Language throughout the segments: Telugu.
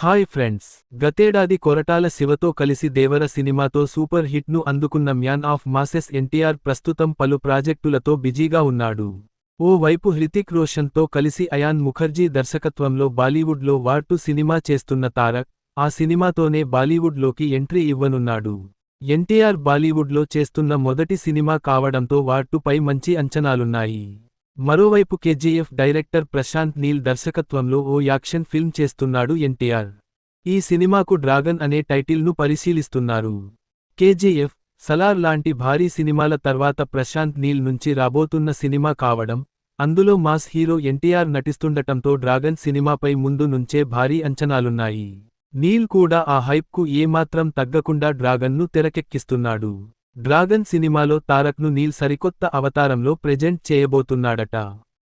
హాయ్ ఫ్రెండ్స్ గతేడాది కొరటాల శివతో కలిసి దేవర సినిమాతో సూపర్ హిట్ను అందుకున్న మ్యాన్ ఆఫ్ మాసెస్ ఎన్టీఆర్ ప్రస్తుతం పలు ప్రాజెక్టులతో బిజీగా ఉన్నాడు. ఓ వైపు హృతిక్ రోషన్తో కలిసి అయాన్ ముఖర్జీ దర్శకత్వంలో బాలీవుడ్లో వార్టు సినిమా చేస్తున్న తారక్ ఆ సినిమాతోనే బాలీవుడ్లోకి ఎంట్రీ ఇవ్వనున్నాడు. ఎన్టీఆర్ బాలీవుడ్లో చేస్తున్న మొదటి సినిమా కావడంతో వార్టుపై మంచి అంచనాలున్నాయి. మరోవైపు కేజీఎఫ్ డైరెక్టర్ ప్రశాంత్ నీల్ దర్శకత్వంలో ఓ యాక్షన్ ఫిల్మ్ చేస్తున్నాడు ఎన్టీఆర్ ఈ సినిమాకు డ్రాగన్ అనే టైటిల్ను పరిశీలిస్తున్నారు. కేజీఎఫ్ సలార్ లాంటి భారీ సినిమాల తర్వాత ప్రశాంత్ నీల్ నుంచి రాబోతున్న సినిమా కావడం అందులో mass hero N T R నటిస్తుండటంతో dragon సినిమాపై ముందు నుంచే భారీ అంచనాలున్నాయి. నీల్ కూడా ఆ హైప్కు ఏమాత్రం తగ్గకుండా డ్రాగన్ను తెరకెక్కిస్తున్నాడు. డ్రాగన్ సినిమాలో తారక్ను నీల్ సరికొత్త అవతారంలో ప్రెజెంట్ చేయబోతున్నాడట.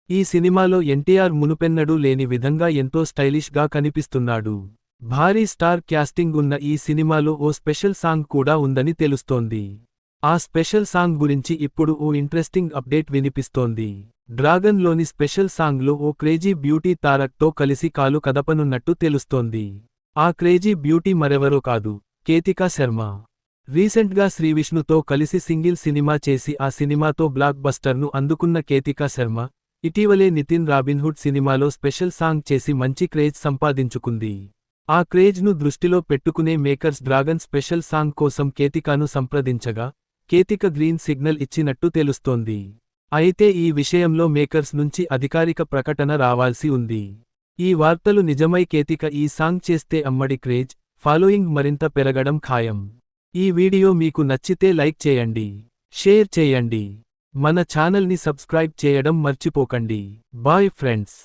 ఈ సినిమాలో ఎన్టీఆర్ మునుపెన్నడూ లేని విధంగా ఎంతో స్టైలిష్గా కనిపిస్తున్నాడు. భారీ స్టార్ క్యాస్టింగ్ ఉన్న ఈ సినిమాలో ఓ స్పెషల్ సాంగ్ కూడా ఉందని తెలుస్తోంది. ఆ స్పెషల్ సాంగ్ గురించి ఇప్పుడు ఓ ఇంట్రెస్టింగ్ అప్డేట్ వినిపిస్తోంది. డ్రాగన్లోని స్పెషల్ సాంగ్లో ఓ క్రేజీ బ్యూటీ తారక్తో కలిసి కాలు కదపనున్నట్టు తెలుస్తోంది. ఆ క్రేజీ బ్యూటీ మరెవరో కాదు. కేతికా శర్మ. రీసెంట్గా శ్రీవిష్ణుతో కలిసి సింగిల్ సినిమా చేసి ఆ సినిమాతో బ్లాక్ బస్టర్ను అందుకున్న కేతికా శర్మ ఇటీవలే నితిన్ రాబిన్హుడ్ సినిమాలో స్పెషల్ సాంగ్ చేసి మంచి క్రేజ్ సంపాదించుకుంది. ఆ క్రేజ్ను దృష్టిలో పెట్టుకునే మేకర్స్ డ్రాగన్ స్పెషల్ సాంగ్ కోసం కేతికాను సంప్రదించగా కేతిక గ్రీన్ సిగ్నల్ ఇచ్చినట్టు తెలుస్తోంది. అయితే ఈ విషయంలో మేకర్స్ నుంచి అధికారిక ప్రకటన రావాల్సి ఉంది. ఈ వార్తలు నిజమై కేతిక ఈ సాంగ్ చేస్తే అమ్మడి క్రేజ్ ఫాలోయింగ్ మరింత పెరగడం ఖాయం. ఈ వీడియో మీకు నచ్చితే లైక్ చేయండి షేర్ చేయండి మన ఛానల్ని సబ్స్క్రైబ్ చేయడం మర్చిపోకండి. Bye friends.